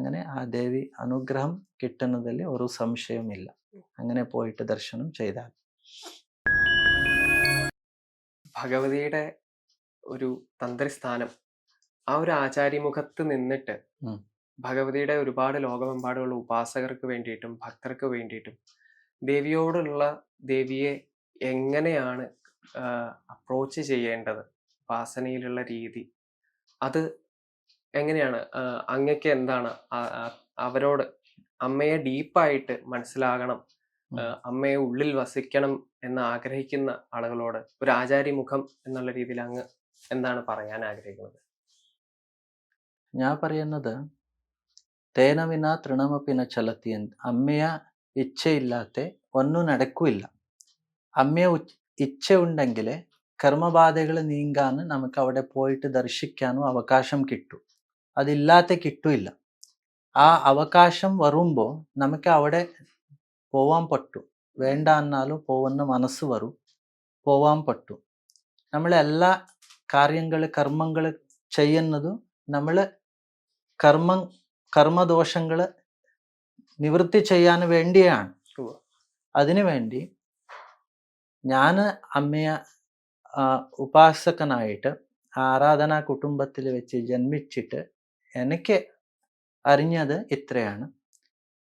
അങ്ങനെ ആ ദേവി അനുഗ്രഹം കിട്ടുന്നതിൽ ഒരു സംശയമില്ല അങ്ങനെ പോയിട്ട് ദർശനം ചെയ്താൽ ഭഗവതിയുടെ ഒരു തന്ത്രിസ്ഥാനം ആ ഒരു ആചാര്യമുഖത്ത് നിന്നിട്ട് ഭഗവതിയുടെ ഒരുപാട് ലോകമെമ്പാടുള്ള ഉപാസകർക്ക് വേണ്ടിയിട്ടും ഭക്തർക്ക് വേണ്ടിയിട്ടും ദേവിയോടുള്ള ദേവിയെ എങ്ങനെയാണ് അപ്രോച്ച് ചെയ്യേണ്ടത്? ഉപാസനയിലുള്ള രീതി. അത് എങ്ങനെയാണ്? അങ്ങക്ക് എന്താണ്? അവരോട് അമ്മയെ ഡീപ്പായിട്ട് മനസ്സിലാകണം. അമ്മയെ ഉള്ളിൽ വസിക്കണം എന്ന് ആഗ്രഹിക്കുന്ന ആളുകളോട് ഒരു ആചാര്യമുഖം എന്നുള്ള രീതിയിൽ അങ്ങ് എന്താണ് പറയാൻ ആഗ്രഹിക്കുന്നത്? ഞാൻ പറയുന്നത് തേനവിന തൃണമപ്പിന ചലത്തി അമ്മയ ഇച്ഛയില്ലാത്ത ഒന്നും നടക്കില്ല. അമ്മയെ ഇച്ഛ ഉണ്ടെങ്കിൽ കർമ്മബാധകൾ നീങ്ങാൻ നമുക്ക് അവിടെ പോയിട്ട് ദർശിക്കാനും അവകാശം കിട്ടും. അതില്ലാത്ത കിട്ടില്ല ആ അവകാശം വരുമ്പോൾ നമുക്ക് അവിടെ പോവാൻ പറ്റും. വേണ്ട എന്നാലും പോവുന്ന മനസ്സ് വരും. പോവാൻ പറ്റും. നമ്മളെല്ലാ കാര്യങ്ങൾ കർമ്മങ്ങൾ ചെയ്യുന്നതും നമ്മൾ കർമ്മം കർമ്മദോഷങ്ങൾ നിവൃത്തി ചെയ്യാൻ വേണ്ടിയാണ്. അതിനു വേണ്ടി ഞാൻ അമ്മയെ ഉപാസകനായിട്ട് ആരാധനാ കുടുംബത്തിൽ വെച്ച് ജന്മിച്ചിട്ട് എനിക്ക് അറിഞ്ഞത് ഇത്രയാണ്.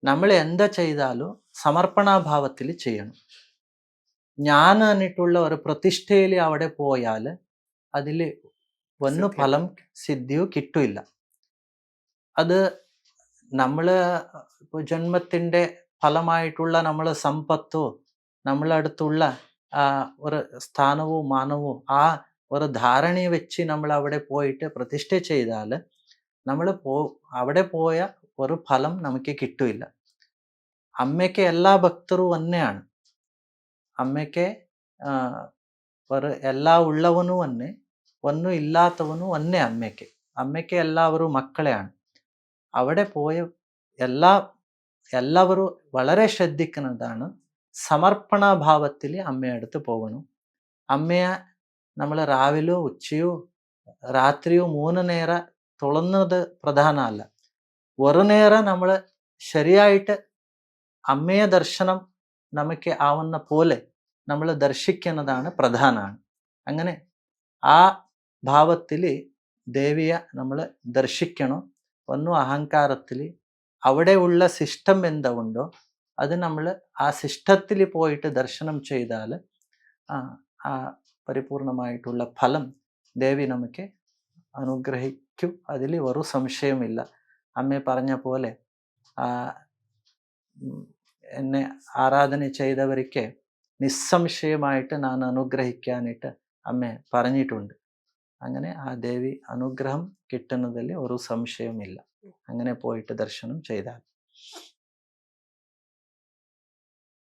നമ്മൾ എന്താ ചെയ്താലും സമർപ്പണാഭാവത്തിൽ ചെയ്യണം. ഞാൻ എന്നിട്ടുള്ള ഒരു പ്രതിഷ്ഠയിൽ അവിടെ പോയാൽ അതിൽ ഒന്ന് ഫലം സിദ്ധിയോ കിട്ടില്ല അത് നമ്മൾ ഇപ്പോൾ ജന്മത്തിന്റെ ഫലമായിട്ടുള്ള നമ്മൾ സമ്പത്തോ നമ്മളടുത്തുള്ള ഒരു സ്ഥാനവും മാനവും ആ ഒരു ധാരണയെ വെച്ച് നമ്മൾ അവിടെ പോയിട്ട് പ്രതിഷ്ഠ ചെയ്താൽ നമ്മൾ പോ അവിടെ പോയ ഒരു ഫലം നമുക്ക് കിട്ടില്ല. അമ്മയ്ക്ക് എല്ലാ ഭക്തരും തന്നെയാണ് അമ്മയ്ക്ക് ഒരു എല്ലാ ഉള്ളവനും തന്നെ ഒന്നും ഇല്ലാത്തവനും തന്നെ അമ്മയ്ക്ക്. അമ്മയ്ക്ക് എല്ലാവരും മക്കളെയാണ്. അവിടെ പോയ എല്ലാ എല്ലാവരും വളരെ ശ്രദ്ധിക്കുന്നതാണ് സമർപ്പണഭാവത്തിൽ അമ്മയടുത്ത് പോകണം. അമ്മയെ നമ്മൾ രാവിലെയോ ഉച്ചയോ രാത്രിയോ മൂന്ന് നേരം തുളന്നത് പ്രധാനമല്ല. ഒരു നമ്മൾ ശരിയായിട്ട് അമ്മയെ ദർശനം നമുക്ക് ആവുന്ന പോലെ നമ്മൾ ദർശിക്കുന്നതാണ് പ്രധാനമാണ്. അങ്ങനെ ആ ഭാവത്തിൽ ദേവിയെ നമ്മൾ ദർശിക്കണം. ഒന്നും അഹങ്കാരത്തിൽ അവിടെയുള്ള സിസ്റ്റം എന്താ ഉണ്ടോ അത് നമ്മൾ ആ സിസ്റ്റത്തിൽ പോയിട്ട് ദർശനം ചെയ്താൽ ആ പരിപൂർണമായിട്ടുള്ള ഫലം ദേവി നമുക്ക് അനുഗ്രഹിക്കും അതിൽ ഒരു സംശയമില്ല അമ്മ പറഞ്ഞ പോലെ എന്നെ ആരാധന ചെയ്തവർക്ക് നിസ്സംശയമായിട്ട് ഞാൻ അനുഗ്രഹിക്കാനായിട്ട് അമ്മ പറഞ്ഞിട്ടുണ്ട്. അങ്ങനെ ആ ദേവി അനുഗ്രഹം കിട്ടുന്നതിൽ ഒരു സംശയമില്ല അങ്ങനെ പോയിട്ട് ദർശനം ചെയ്താൽ.